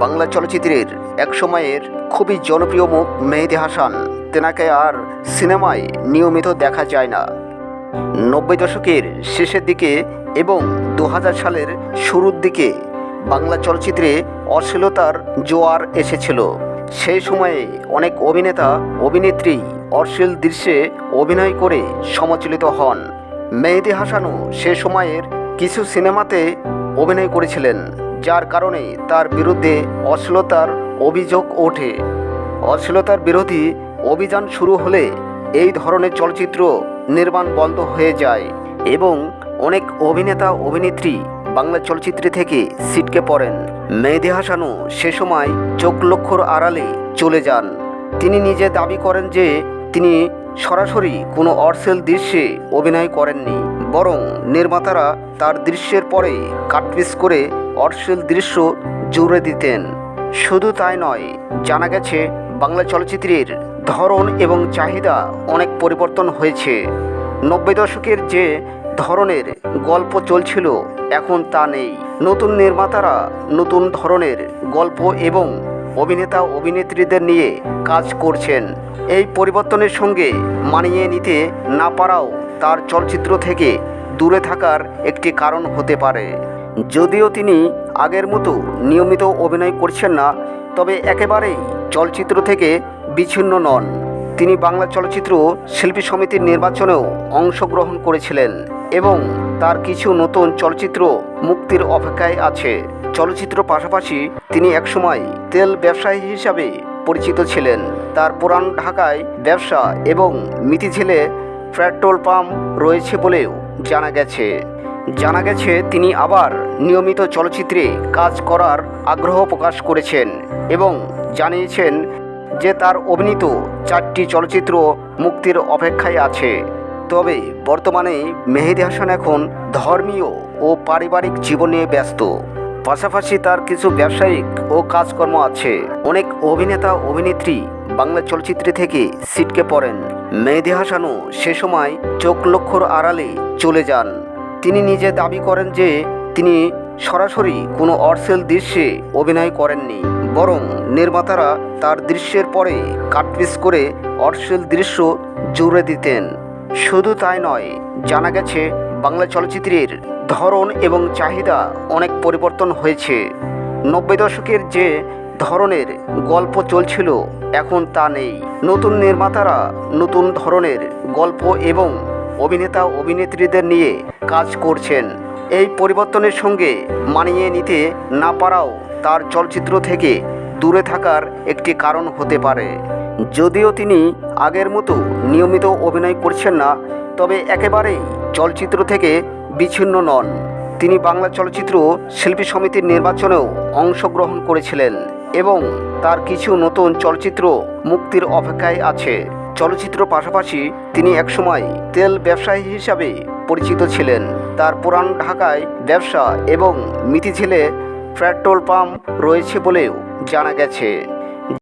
বাংলা চলচ্চিত্রের এক সময়ের খুবই জনপ্রিয় মুখ মেহেদি হাসান। তেনাকে আর সিনেমায় নিয়মিত দেখা যায় না। নব্বই দশকের শেষের দিকে এবং দু হাজার সালের শুরুর দিকে বাংলা চলচ্চিত্রে অশ্লীলতার জোয়ার এসেছিল। সেই সময়ে অনেক অভিনেতা, অভিনেত্রী অশ্লীল দৃশ্যে অভিনয় করে সমালোচিত হন। মেহেদি হাসানও সে সময়ের কিছু সিনেমাতে অভিনয় করেছিলেন। যার কারণে তার বিরুদ্ধে অশ্লীলতার অভিযোগ ওঠে। অশ্লীলতার বিরোধী অভিযান শুরু হলে এই ধরনের চলচ্চিত্র নির্মাণ বন্ধ হয়ে যায় এবং অনেক অভিনেতা, অভিনেত্রী বাংলা চলচ্চিত্রে থেকে ছিটকে পড়েন। মেহেদি হাসানও সে সময় চোখ লক্ষ্যর আড়ালে চলে যান। তিনি নিজে দাবি করেন যে তিনি সরাসরি কোনো অর্সেল দৃশ্যে অভিনয় করেননি, বরং নির্মাতারা তার দৃশ্যের পরে কাটপিস করে অর্সেল দৃশ্য জুড়ে দিতেন। শুধু তাই নয়, জানা গেছে বাংলা চলচ্চিত্রের ধরন এবং চাহিদা অনেক পরিবর্তন হয়েছে। নব্বই দশকের যে ধরনের গল্প চলছিল, এখন তা নেই। নতুন নির্মাতারা নতুন ধরনের গল্প এবং অভিনেতা, অভিনেত্রীদের নিয়ে কাজ করছেন। এই পরিবর্তনের সঙ্গে মানিয়ে নিতে না পারাও তার চলচ্চিত্র থেকে দূরে থাকার একটি কারণ হতে পারে। যদিও তিনি আগের মতো নিয়মিত অভিনয় করছেন না, তবে একেবারেই চলচ্চিত্র থেকে বিচ্ছিন্ন নন। তিনি বাংলা চলচ্চিত্র শিল্পী সমিতির নির্বাচনেও অংশগ্রহণ করেছিলেন এবং তার কিছু নতুন চলচ্চিত্র মুক্তির অপেক্ষায় আছে। চলচ্চিত্র পাশাপাশি তিনি একসময় তেল ব্যবসায়ী হিসাবে পরিচিত ছিলেন। তার পুরান ঢাকায় ব্যবসা এবং মিতিঝিলে পেট্রোল পাম্প রয়েছে বলেও জানা গেছে। জানা গেছে, তিনি আবার নিয়মিত চলচ্চিত্রে কাজ করার আগ্রহ প্রকাশ করেছেন এবং জানিয়েছেন যে তার অভিনীত চারটি চলচ্চিত্র মুক্তির অপেক্ষায় আছে। তবে বর্তমানে মেহেদি হাসান এখন ধর্মীয় ও পারিবারিক জীবন ব্যস্ত। পাশাপাশি তার কিছু ব্যবসায়িক ও কাজকর্ম আছে। অনেক অভিনেতা, অভিনেত্রী বাংলা চলচ্চিত্রে থেকে সিটকে পড়েন। মেহেদি হাসানও সে সময় চোখ লক্ষ্যর আড়ালে চলে যান। তিনি নিজে দাবি করেন যে তিনি সরাসরি কোনো অর্সেল দৃশ্যে অভিনয় করেননি, বরং নির্মাতারা তার দৃশ্যের পরে কাটপিস করে অর্সেল দৃশ্য জুড়ে দিতেন। শুধু তাই নয়, জানা গেছে বাংলা চলচ্চিত্রের ধরন এবং চাহিদা অনেক পরিবর্তন হয়েছে। নব্বই দশকের যে ধরনের গল্প চলছিল এখন তা নেই। নতুন নির্মাতারা নতুন ধরনের গল্প এবং অভিনেতা অভিনেত্রীদের নিয়ে কাজ করছেন। এই পরিবর্তনের সঙ্গে মানিয়ে নিতে না পারাও তার চলচ্চিত্র থেকে দূরে থাকার একটি কারণ হতে পারে। যদিও তিনি আগের মতো নিয়মিত অভিনয় করছেন না, তবে একেবারেই চলচ্চিত্র থেকে বিচ্ছিন্ন নন। তিনি বাংলা চলচ্চিত্র শিল্পী সমিতির নির্বাচনেও অংশগ্রহণ করেছিলেন এবং তার কিছু নতুন চলচ্চিত্র মুক্তির অপেক্ষায় আছে। চলচ্চিত্র পাশাপাশি তিনি একসময় তেল ব্যবসায়ী হিসাবে পরিচিত ছিলেন। তার পুরান ঢাকায় ব্যবসা এবং মিতিঝিলে পেট্রোল পাম্প রয়েছে বলেও জানা গেছে।